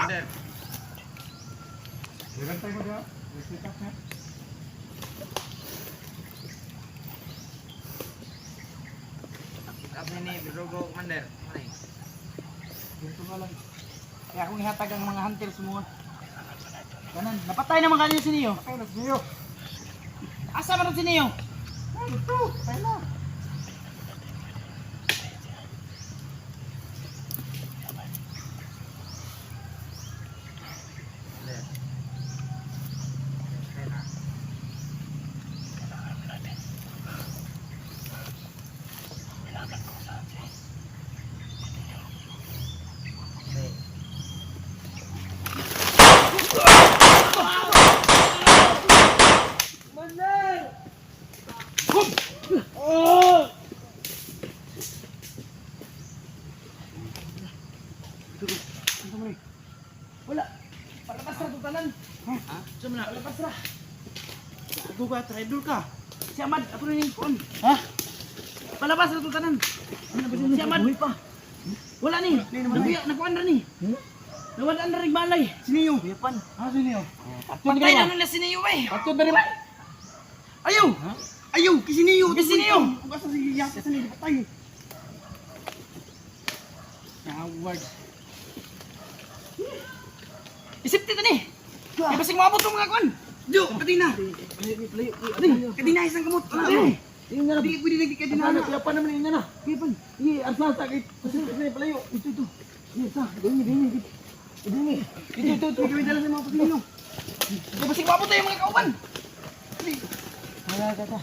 Commander. Dirantay mo diha. Reset up na. Sabi ni Birogo, Commander. Ay, Dito nga lang. Kaya akong ihatag ang mga hunters mo. Kanan, napatay naman kanina si Neo. Patay na si Neo. Asa man si Neo? Ay, ito. Patay na. Commander. Ay na. Okay. Ano mo ni? Wala. Palabas na tutalan. Ha? Ha? Saan mo na? Palabas na. Ako ka, traidor ka. Si Ahmad, ako na yung kon. Ha? Palabas na tutalan. Si Ahmad. pa. Wala ni. Naguya, nakuan na ni. Nawala na rin balay. Siniyo. Yapan. Ah, siniyo. Patay na nila si Neo eh. Patod na rin ba? Ayaw! Ayaw! Kisiniyo! Kisiniyo! Kung asa si Yasa sa nila, patay. Coward. Isip dito ni. Kaya basig maabot ng mga kwan. Jo! Pati na! Kati na isang kamot! Ano? Yung nga Di pwede nagdi kati na. Kaya pa naman yun na. Kaya pa. Iya, asal sakit. Kasi kasi palayo. Ito ito. Iya, sa. Gawin gawin. Gawin Ito ito ito. Gawin dala sa mga pasino. Kaya basig maabot tayo mga kauban. Kaya kata.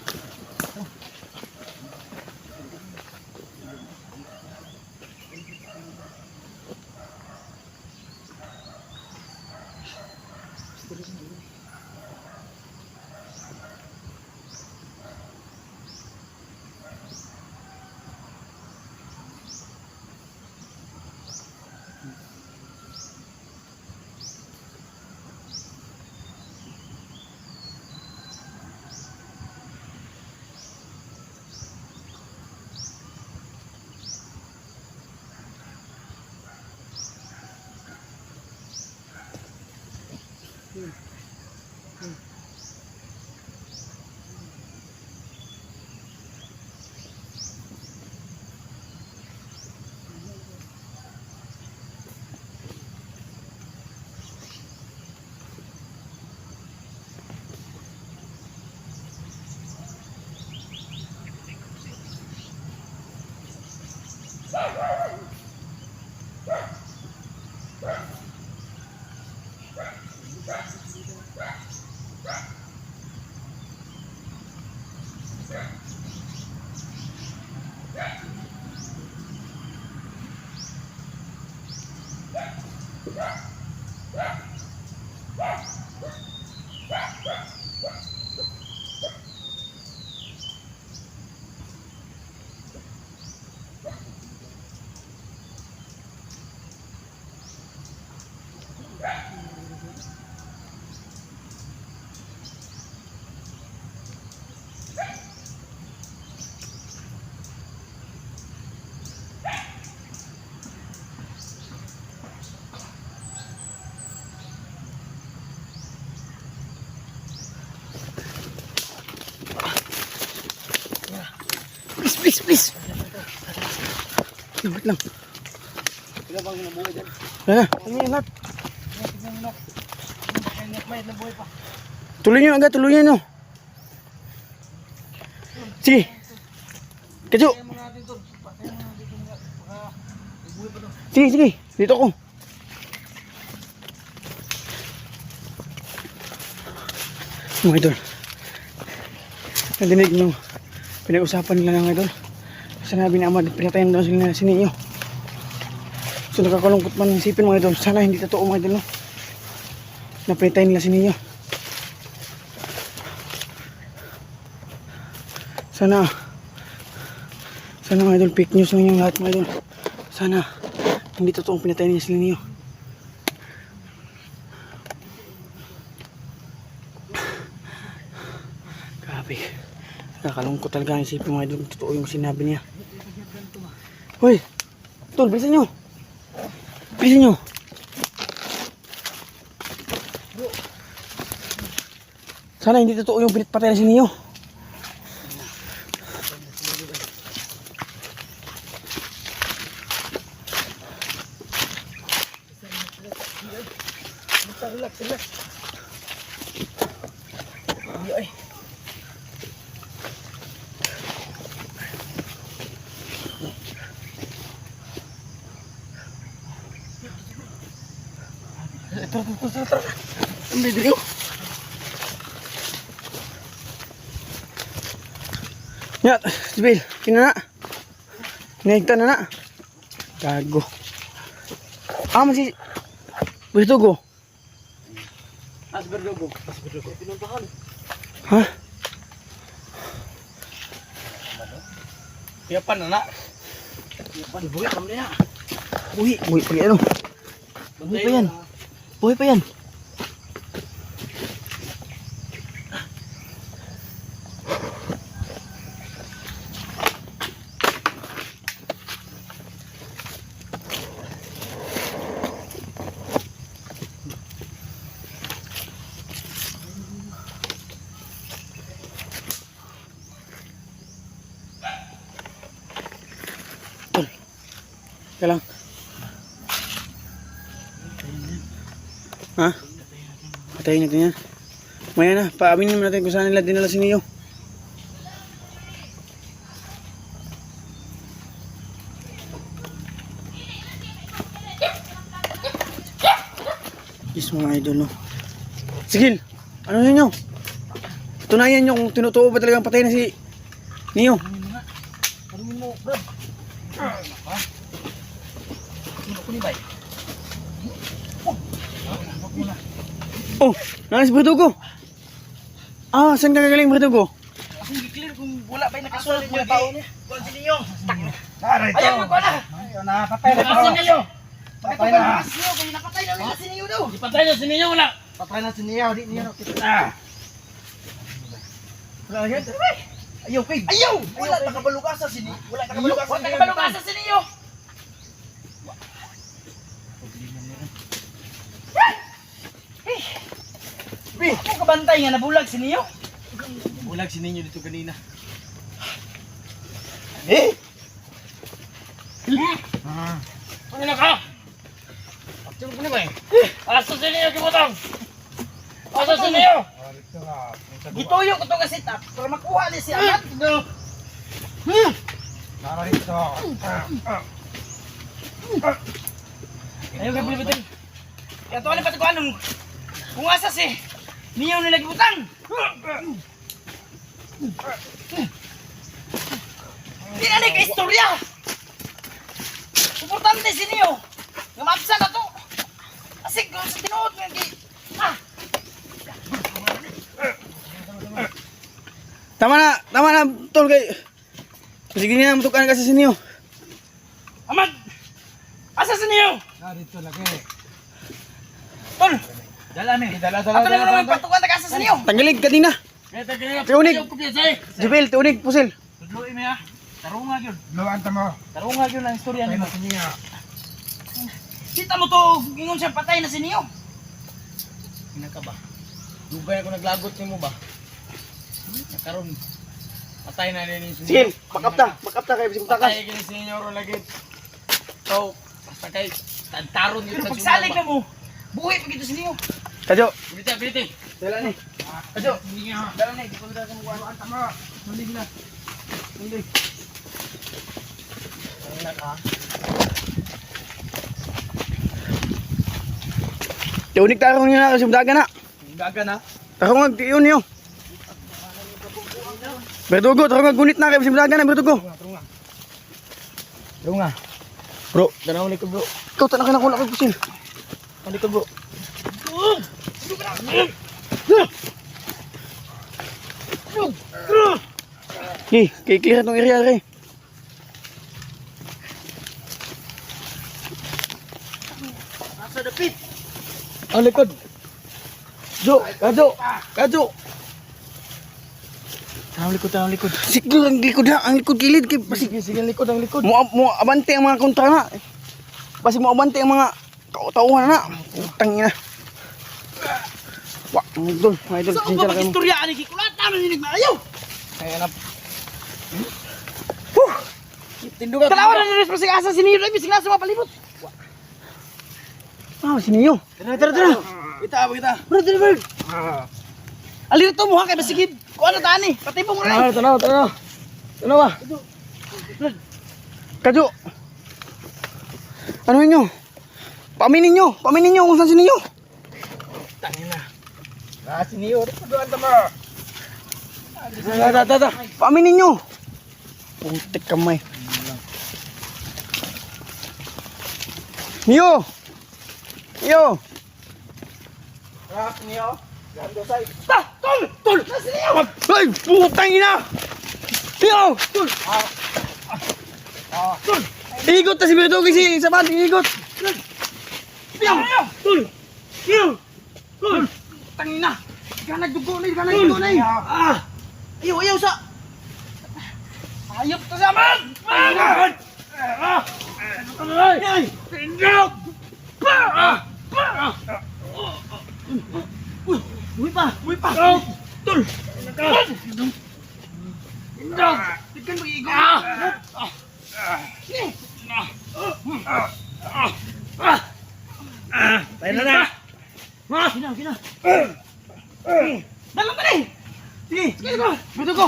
Please, please, please. Wait lang. Ikaw bang nabuhay dyan? Wala. Ano yung lahat? May nabuhay pa. Tuloy nyo agad, tuloy nyo. Sige. Kadyo. Sige, sige. Dito ako. Mga idol. Nadinig nyo. Pinag-usapan nila ng idol. Sinabi ni Amad, pinatayin daw sila si Neo. So nakakalungkot man isipin mga idol. Sana hindi totoo mga idol. No? Na pinatayin nila si Neo. Sana Sana mga idol fake news lang yung lahat mga idol Sana Hindi totoong pinatay niya sila niyo Grabe Nakakalungkot talaga ang isipin mga idol. Totoo yung sinabi niya. Hoy! Tol, bilisan nyo! Bilisan nyo! Sana hindi totoo yung pinatpatay na si Niyo. Neo. Ang bibili. Ya, Sibil, kina na. Naigta na na. Gago. Ah, masih... Bertugo. As berdugo. As berdugo. Pinuntahan. Ha? Piyapan na na. Piyapan. Buhay kami na. Uy, uy, pagi ano? Buhay pa yan. Buhay pa yan. Kaya Ha? Patayin natin yan. Maya na, paaminin naman natin kung saan nila dinala si Neo. Yes, mga idol, no? Sigil, ano yun nyo? Tunayan nyo kung tinutuo ba talagang patay na si Neo. Karumin mo, Brad. Sino ko ni Bay? Oh, nalas Bertugo. Ah, saan ka gagaling Bertugo? Ako hindi clear kung wala ba'y nakasulat mo yung tao niya. Kung si Niyo. Ayaw mo ko na. Ayaw na, patay na si Niyo. Patay na. Si Niyo, kung nakatay na si Niyo daw. Ipatay na si Ninyo wala. Patay na si Niyo, di Niyo. Ah. Wala agad. Ayaw, kay. Ayaw! Wala nakabalukasa si Niyo. Wala nakabalukasa Huwag ka kabalukasa si Ninyo. Kabantay nga nabulag si Ninyo. Bulag si Ninyo dito kanina. Eh? Ano na ka? Pagtulog ko ni ba eh? Asa si Ninyo kibutang? Asa si Ninyo? Gituyo ko to kasi tap para makuha ni si Amat. Ayaw ka bilibitin. Kaya to ano pa ito kung anong kung asa si Ninyo nila kibutang. Hindi na ni ka-istorya. Importante si Ninyo. Nga mapsa na to. Kasi kung sa tinuod gi... Ah! Tama na, tama na, tol kay. Sige na, mutukan kasi si Neo. Amad! Asa si Ninyo? Narito lagi. Tol! Dala ni. Dala, dala, Ato na naman patukan na asa si Ninyo. Tanggalig kanina. Kaya tayo kaya Tiunig. Jubil, tunig, pusil. Tudloy mo ya. Tarunga yun. Luan ta mo. Tarunga yun ang istorya nimo. na. Kita mo to, ingon siya patay na si ka ba? Dugay ako naglagot nimo ba? Nakaron. Patay na din si Sige, makapta, makapta kayo, bisig mutakas. Patay gini si Senyor lagi. So, basta kay tantaron yun sa Pagsalig na mo, buhay pa gito si Neo. Kadyo, Biliti, biliti. dala ni. Kadyo. Dala na, di ko na kung ang tama. Tulig na. Ay ka. Tunig tayo nyo na, kasi daga na. Gaga na. Tarong yun niyo. Bertugo, tarong gunit na kayo, bisig daga na, Bertugo. Runga. Bro, Danaw likod bro. ikaw tanaka na kula ko, pusil. Ang likod bro. Hey, kay clear itong area rin. Nasa dapit. Ang likod. Jo, kado. Kado. Tanong likod, tanong likod. Siguro ang likod ha, ang likod kilid kay basig Sige, sige, likod, ang likod. mo mo abante ang mga kontra na. Basig mo abante ang mga tauhan na. Utang Mga idol, mga idol, Sa pasensya upa na kayo. mag-istorya ani kikulat na ninig na ayaw. Kaya na. Whew! Tinduga. Talawa na ni Respa asa si Nilo ibig sila sa palibot. Ah, si Neo. Tara, tara, tara. Kita kita. Brother Bird. Ali to mo ha kay basigid. Kuan na tani, patay mo Tara, rin. tara, tara. Tara ba? Kadyo. Ano nyo? Paaminin nyo, paaminin nyo kung saan si Neo. Ah, Neo. Paduan tama. Tara, tara, tara. Paaminin nyo. Putik kamay. Neo! Neo! Ah, sa. Ta, tol, tol. Nasi niyo. Ay, putang ina! Neo! Tol. Tol. Igot na si Bertogi si Sabat, igot. Piyaw. Tol. Piyaw. Tol. Tangina. Ka nagdugo na, ka nagdugo na. Ah. Ayaw, ayaw sa. Ayop to sa man. Ah. Ah. Ay. Tindok. Pa. Ah. Pa. Uy, uy pa, uy pa. Tol. Tol. Tindok. Tignan mo igo. Ah. Tayo na na. Ma! Gina, gina. Dalam ka rin! Sige, sige ko! Buto ko!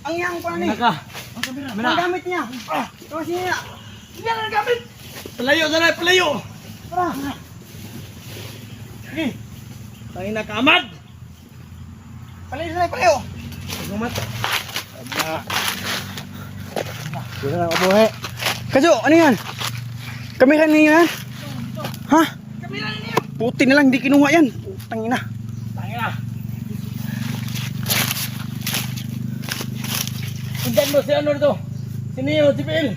Ang yang ko na Ka. Ang gamit niya! Tapos niya! Hindi na nagamit! Palayo na na, palayo. Tara! Sige. Tangin na kamad. Palayo na palayo! Gumat. Wala na kabuhay. Kadyo, ano yan? Kamera ninyo yan? Ha? Kamila na niya! Puti na lang, di kinuha yan. Putang ina. Tangin na. Sundan mo si ano dito. Si Neo, si Bill.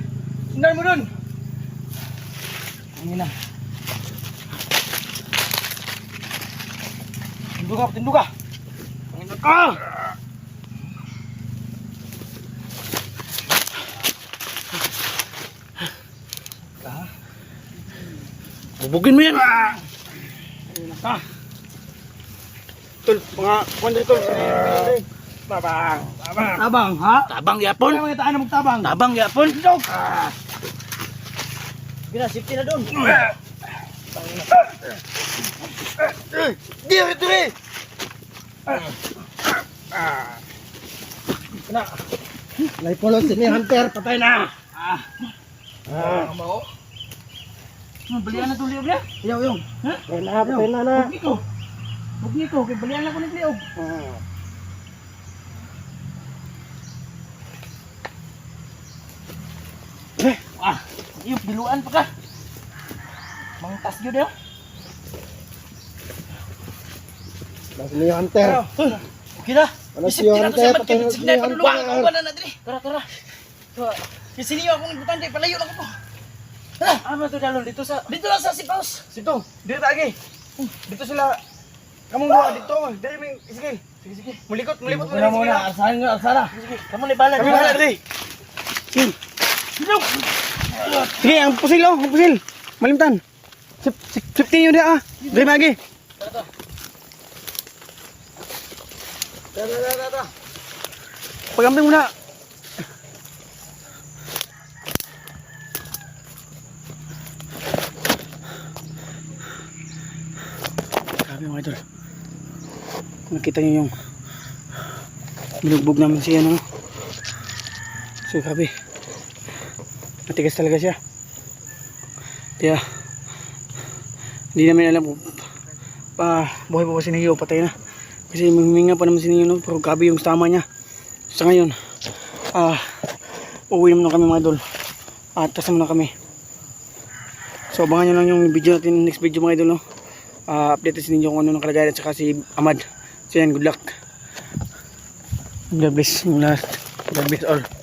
Sundan mo dun. Tangin na. Tinduga, tinduga. Tangin na ka. Bubugin mo yan. Tangin ka. Tol, mga kuwan dito. Tabang, tabang. Tabang, ha? Tabang yapon. Kaya mga taan na magtabang. Tabang yapon. Gina, safety na doon. Di, ito eh. Na. Lay polo si ni Hunter, patay na. Ah. Ah, mo. Balian na liog niya? Yaw, yaw. Ha? Patay na, patay na na. Huwag nito. Huwag nito. Kaya balian na ko ng liog. Eh, Ah, iyo, biluan pa ka. Mangtas yun yun. Si ni Hunter. Okay na. Isip si Hunter, patay na si na, Hunter. na. Tara, tara. Kasi niyo akong ibutante. Palayo lang ko. Tara. Ano to dalon? Dito sa... Dito lang sa sipaus. Sito, dito lagi. Dito sila. Kamong buha dito. Dali may sige. Sige, sige. Mulikot, mulikot Muna muna, alsahan nga, alsara. Kamu ni bala, Kami di wala bala. dali. Sige. Sige, ang pusil oh, ang pusil. Malimtan. Sip, sip, 15 yun dia ah. Dali lagi. Da, da, da, da. Pagamping muna. Mga idol. Kung nakita niyo yung binugbog namin siya no. So grabe. Matigas talaga siya. Kaya hindi namin alam kung pa buhay pa ba si Neo patay na. Kasi huminga pa naman si Neo no, pero grabe yung stama niya. Sa ngayon, ah, uuwi naman na kami mga idol. At kasama na kami. So abangan nyo lang yung video natin, next video mga idol. No? Ah, update sa ninyo kung ano ng kalagayan at saka si Ahmad. So yan, good luck. God bless. God bless all.